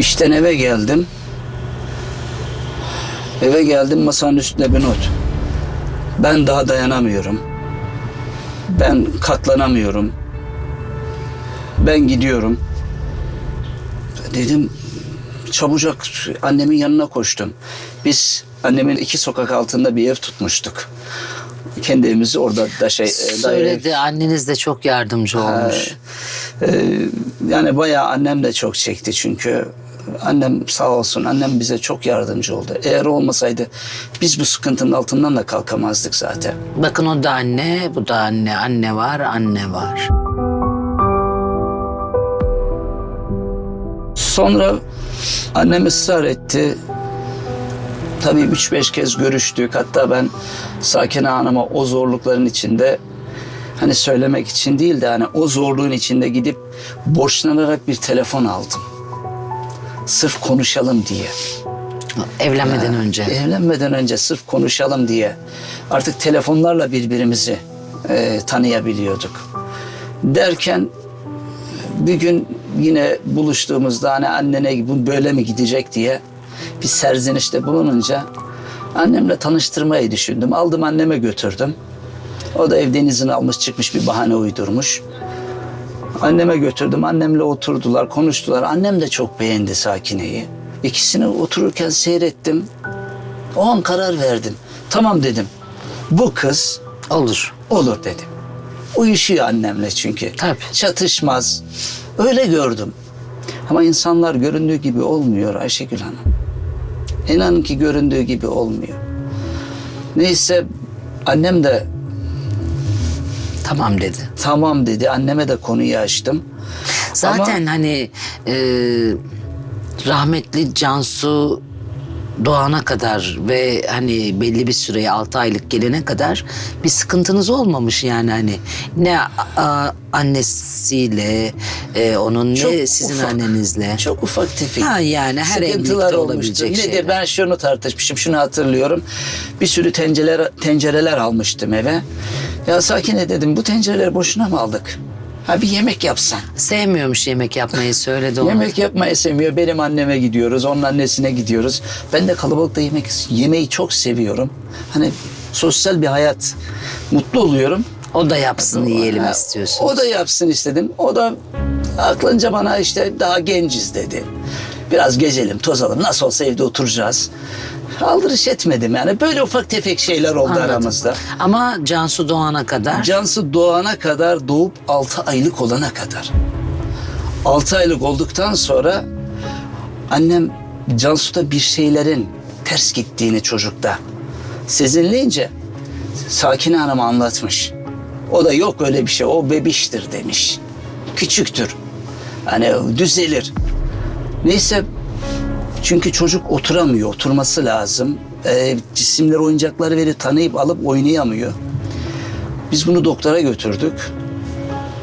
İşten eve geldim. Eve geldim masanın üstünde bir not. Ben daha dayanamıyorum. Ben katlanamıyorum. Ben gidiyorum. Dedim çabucak annemin yanına koştum. Biz annemin iki sokak altında bir ev tutmuştuk. Kendi evimizi orada da şey... e, daire- Söyledi anneniz de çok yardımcı olmuş. Ee, yani bayağı annem de çok çekti çünkü annem sağ olsun annem bize çok yardımcı oldu. Eğer olmasaydı biz bu sıkıntının altından da kalkamazdık zaten. Bakın o da anne, bu da anne. Anne var, anne var. Sonra annem ısrar etti. Tabii üç beş kez görüştük. Hatta ben Sakine Hanım'a o zorlukların içinde hani söylemek için değil de hani o zorluğun içinde gidip borçlanarak bir telefon aldım. Sırf konuşalım diye. Evlenmeden önce. Evlenmeden önce sırf konuşalım diye artık telefonlarla birbirimizi e, tanıyabiliyorduk. Derken bir gün yine buluştuğumuzda hani annene bu böyle mi gidecek diye bir serzenişte bulununca annemle tanıştırmayı düşündüm. Aldım anneme götürdüm. O da evden izin almış çıkmış bir bahane uydurmuş. Anneme götürdüm. Annemle oturdular, konuştular. Annem de çok beğendi Sakine'yi. İkisini otururken seyrettim. O an karar verdim. Tamam dedim. Bu kız Olur. olur dedim. Uyuşuyor annemle çünkü. Tabii. Çatışmaz. Öyle gördüm. Ama insanlar göründüğü gibi olmuyor Ayşegül Hanım. İnanın ki göründüğü gibi olmuyor. Neyse annem de Tamam dedi. tamam dedi. Anneme de konuyu açtım. Zaten hani e, rahmetli Cansu doğana kadar ve hani belli bir süreye 6 aylık gelene kadar bir sıkıntınız olmamış yani hani ne a, annesiyle e, onun Çok ne sizin ufak. annenizle. Çok ufak tefek. Ha yani her sıkıntılar olmuştu. olabilecek Ne de ben şunu tartışmışım, şunu hatırlıyorum. Bir sürü tencereler, tencereler almıştım eve. Ya Sakine dedim bu tencereleri boşuna mı aldık? Ha bir yemek yapsan. Sevmiyormuş yemek yapmayı söyledi ona. Yemek yapmayı sevmiyor. Benim anneme gidiyoruz, onun annesine gidiyoruz. Ben de kalabalıkta yemek yemeği çok seviyorum. Hani sosyal bir hayat. Mutlu oluyorum. O da yapsın yiyelim Ha, istiyorsun. O da yapsın istedim. O da aklınca bana işte daha genciz dedi. Biraz gezelim, tozalım. Nasıl olsa evde oturacağız. Aldırış etmedim yani. Böyle ufak tefek şeyler oldu Anladım. aramızda. Ama Cansu doğana kadar Cansu doğana kadar, doğup 6 aylık olana kadar. 6 aylık olduktan sonra annem Cansu'da bir şeylerin ters gittiğini çocukta sezinleyince Sakine Hanım'a anlatmış. O da yok öyle bir şey, o bebiştir demiş. Küçüktür. Hani düzelir. Neyse çünkü çocuk oturamıyor, oturması lazım. Ee, cisimleri, oyuncakları verip tanıyıp alıp oynayamıyor. Biz bunu doktora götürdük.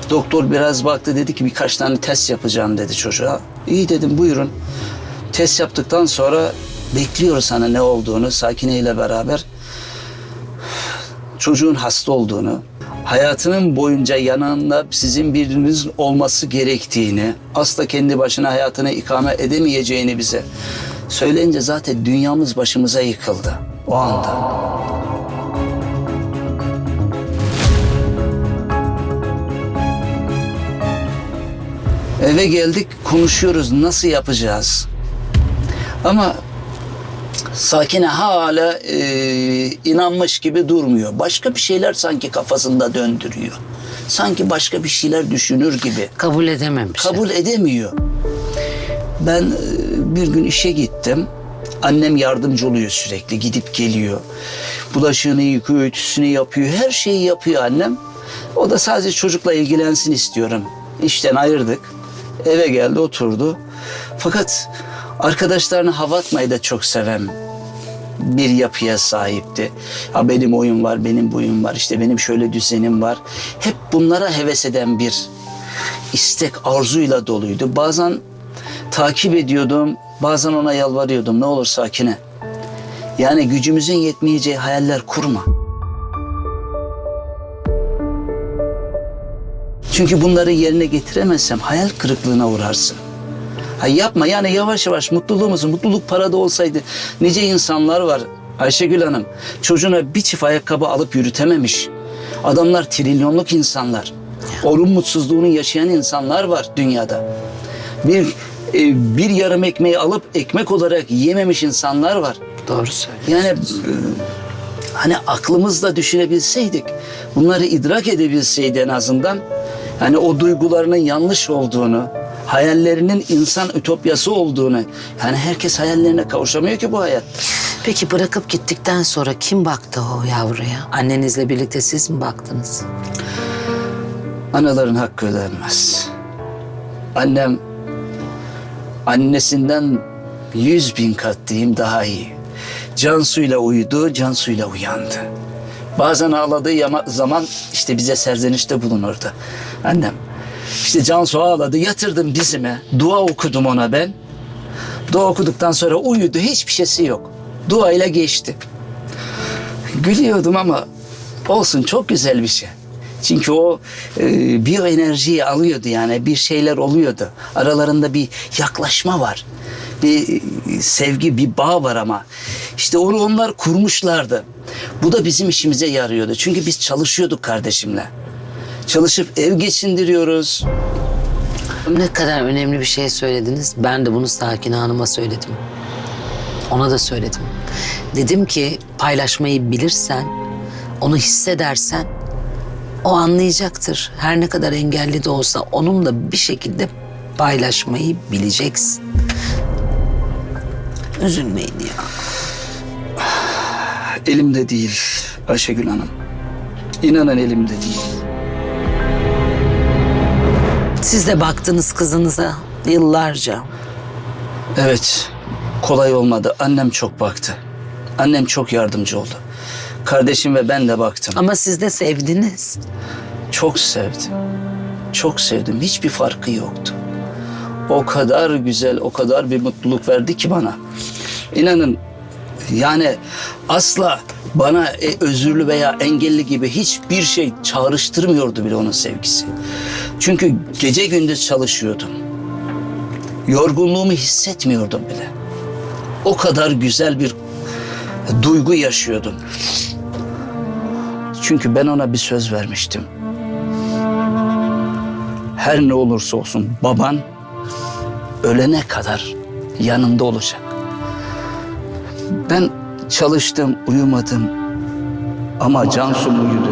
Doktor biraz baktı dedi ki birkaç tane test yapacağım dedi çocuğa. İyi dedim buyurun. Test yaptıktan sonra bekliyoruz sana ne olduğunu Sakine ile beraber. Çocuğun hasta olduğunu, hayatının boyunca yanında sizin biriniz olması gerektiğini, asla kendi başına hayatını ikame edemeyeceğini bize söyleyince zaten dünyamız başımıza yıkıldı o anda. Eve geldik konuşuyoruz nasıl yapacağız. Ama Sakine hala e, inanmış gibi durmuyor. Başka bir şeyler sanki kafasında döndürüyor. Sanki başka bir şeyler düşünür gibi. kabul edememiş. Kabul edemiyor. Ben e, bir gün işe gittim. Annem yardımcı oluyor sürekli. Gidip geliyor. Bulaşığını yıkıyor, ütüsünü yapıyor. Her şeyi yapıyor annem. O da sadece çocukla ilgilensin istiyorum. İşten ayırdık. Eve geldi oturdu. Fakat arkadaşlarına hava atmayı da çok seven bir yapıya sahipti. Ha benim oyun var, benim buyum var, işte benim şöyle düzenim var. Hep bunlara heves eden bir istek, arzuyla doluydu. Bazen takip ediyordum, bazen ona yalvarıyordum. Ne olur sakine. Yani gücümüzün yetmeyeceği hayaller kurma. Çünkü bunları yerine getiremezsem hayal kırıklığına uğrarsın. Ha yapma yani yavaş yavaş mutluluğumuz, mutluluk parada olsaydı nice insanlar var Ayşegül Hanım. Çocuğuna bir çift ayakkabı alıp yürütememiş. Adamlar trilyonluk insanlar. Onun mutsuzluğunu yaşayan insanlar var dünyada. Bir e, bir yarım ekmeği alıp ekmek olarak yiyememiş insanlar var. Doğru söylüyorsun. Yani hani aklımızla düşünebilseydik, bunları idrak edebilseydi en azından, hani o duygularının yanlış olduğunu, hayallerinin insan ütopyası olduğunu, yani herkes hayallerine kavuşamıyor ki bu hayatta. Peki bırakıp gittikten sonra kim baktı o yavruya? Annenizle birlikte siz mi baktınız? Anaların hakkı ödenmez. Annem annesinden yüz bin kat diyeyim daha iyi. Cansu'yla uyudu, Cansu'yla uyandı. Bazen ağladığı zaman işte bize serzenişte bulunurdu. Annem işte Cansu ağladı, yatırdım dizime. Dua okudum ona ben. Dua okuduktan sonra uyudu, hiçbir şeysi yok. Duayla geçti. Gülüyordum ama olsun çok güzel bir şey. Çünkü o e, biyoenerjiyi alıyordu yani bir şeyler oluyordu. Aralarında bir yaklaşma var. Bir e, sevgi, bir bağ var ama. işte onu onlar kurmuşlardı. Bu da bizim işimize yarıyordu. Çünkü biz çalışıyorduk kardeşimle. Çalışıp ev geçindiriyoruz. Ne kadar önemli bir şey söylediniz. Ben de bunu Sakine Hanım'a söyledim. Ona da söyledim. Dedim ki paylaşmayı bilirsen, onu hissedersen o anlayacaktır. Her ne kadar engelli de olsa onunla bir şekilde paylaşmayı bileceksin. Üzülmeyin ya. Elimde değil Ayşegül Hanım. İnanın elimde değil. Siz de baktınız kızınıza yıllarca. Evet, kolay olmadı. Annem çok baktı. Annem çok yardımcı oldu. Kardeşim ve ben de baktım. Ama siz de sevdiniz. Çok sevdim. Çok sevdim. Hiçbir farkı yoktu. O kadar güzel, o kadar bir mutluluk verdi ki bana. İnanın yani asla bana e, özürlü veya engelli gibi hiçbir şey çağrıştırmıyordu bile onun sevgisi. Çünkü gece gündüz çalışıyordum. Yorgunluğumu hissetmiyordum bile. O kadar güzel bir duygu yaşıyordum. Çünkü ben ona bir söz vermiştim. Her ne olursa olsun baban ölene kadar yanında olacak. Ben çalıştım, uyumadım ama Cansu'm uyudu.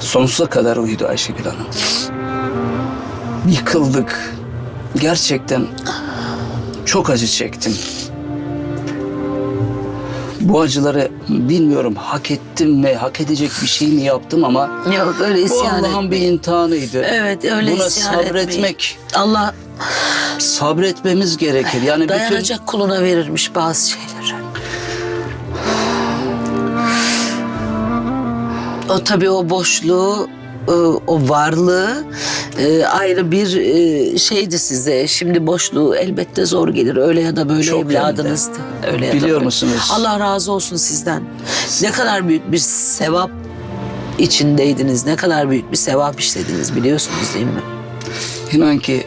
Sonsuza kadar uyudu Ayşegül Hanım. Yıkıldık. Gerçekten çok acı çektim. Bu acıları bilmiyorum hak ettim mi, hak edecek bir şey mi yaptım ama Yok öyle bu isyan Allah'ın bir etmeyin. imtihanıydı. Evet öyle Buna isyan sabretmek, etmeyin. Allah sabretmemiz gerekir. Yani bütün dayanacak kuluna verirmiş bazı şeyleri. O tabii o boşluğu, e, o varlığı e, ayrı bir e, şeydi size. Şimdi boşluğu elbette zor gelir. Öyle ya da böyle Çok evladınızdı. Öyle ya da Biliyor böyle. musunuz? Allah razı olsun sizden. Ne kadar büyük bir sevap içindeydiniz. Ne kadar büyük bir sevap işlediniz biliyorsunuz değil mi? İnan ki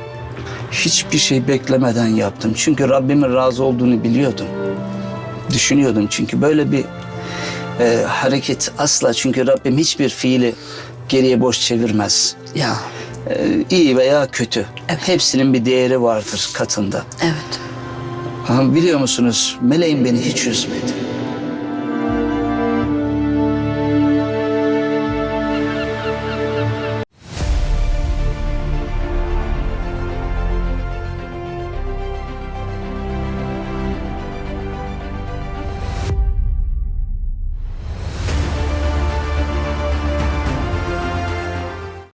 hiçbir şey beklemeden yaptım. Çünkü Rabbimin razı olduğunu biliyordum. Düşünüyordum çünkü böyle bir e, hareket asla çünkü Rabbim hiçbir fiili geriye boş çevirmez. Ya iyi veya kötü. Hepsinin bir değeri vardır katında. evet. Biliyor musunuz meleğim beni hiç üzmedi.